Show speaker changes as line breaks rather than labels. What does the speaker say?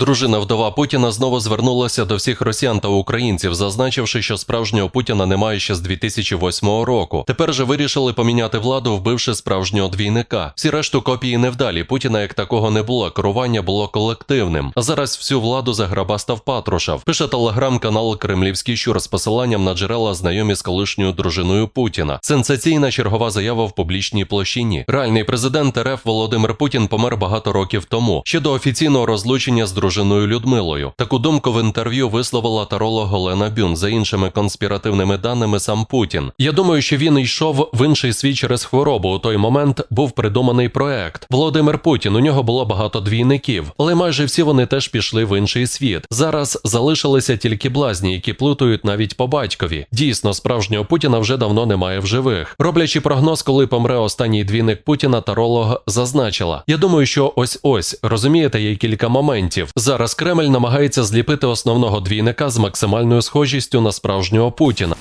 Дружина вдова Путіна знову звернулася до всіх росіян та українців, зазначивши, що справжнього Путіна немає ще з 2008 року. Тепер же вирішили поміняти владу, вбивши справжнього двійника. Всі решту копії невдалі. Путіна як такого не було. Керування було колективним. А зараз всю владу заграбастав Патрушев. Пише телеграм-канал Кремлівський щур з посиланням на джерела знайомі з колишньою дружиною Путіна. Сенсаційна чергова заява в публічній площині. Реальний президент РФ Володимир Путін помер багато років тому, ще до офіційного розлучення з дружиною Людмилою. Таку думку в інтерв'ю висловила таролог Олена Бюн. За іншими конспіративними даними, сам Путін. Я думаю, що він йшов в інший світ через хворобу. У той момент був придуманий проект. Володимир Путін. У нього було багато двійників, але майже всі вони теж пішли в інший світ. Зараз залишилися тільки блазні, які плутають навіть по батькові. Дійсно, справжнього Путіна вже давно немає в живих. Роблячи прогноз, коли помре останній двійник Путіна, таролог зазначила: Я думаю, що ось ось розумієте, є кілька моментів. Зараз Кремль намагається зліпити основного двійника з максимальною схожістю на справжнього Путіна.